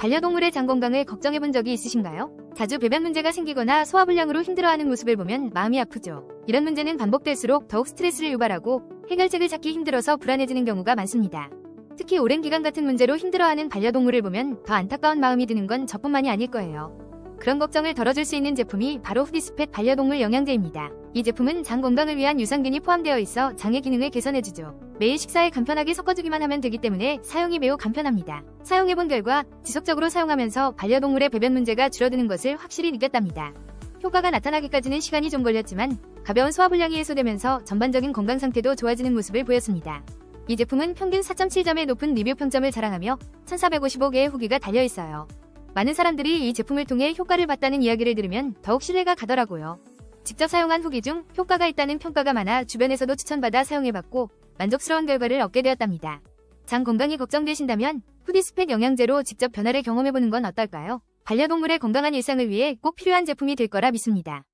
반려동물의 장 건강을 걱정해 본 적이 있으신가요? 자주 배변 문제가 생기거나 소화불량으로 힘들어하는 모습을 보면 마음이 아프죠. 이런 문제는 반복될수록 더욱 스트레스를 유발하고 해결책을 찾기 힘들어서 불안해지는 경우가 많습니다. 특히 오랜 기간 같은 문제로 힘들어하는 반려동물을 보면 더 안타까운 마음이 드는 건 저뿐만이 아닐 거예요. 그런 걱정을 덜어줄 수 있는 제품이 바로 후디스펫 반려동물 영양제입니다. 이 제품은 장 건강을 위한 유산균이 포함되어 있어 장의 기능을 개선해주죠. 매일 식사에 간편하게 섞어주기만 하면 되기 때문에 사용이 매우 간편합니다. 사용해본 결과 지속적으로 사용하면서 반려동물의 배변 문제가 줄어드는 것을 확실히 느꼈답니다. 효과가 나타나기까지는 시간이 좀 걸렸지만 가벼운 소화불량이 해소되면서 전반적인 건강 상태도 좋아지는 모습을 보였습니다. 이 제품은 평균 4.7점의 높은 리뷰 평점을 자랑하며 1455개의 후기가 달려 있어요. 많은 사람들이 이 제품을 통해 효과를 봤다는 이야기를 들으면 더욱 신뢰가 가더라고요. 직접 사용한 후기 중 효과가 있다는 평가가 많아 주변에서도 추천받아 사용해봤고 만족스러운 결과를 얻게 되었답니다. 장 건강이 걱정되신다면 후디스펫 영양제로 직접 변화를 경험해보는 건 어떨까요? 반려동물의 건강한 일상을 위해 꼭 필요한 제품이 될 거라 믿습니다.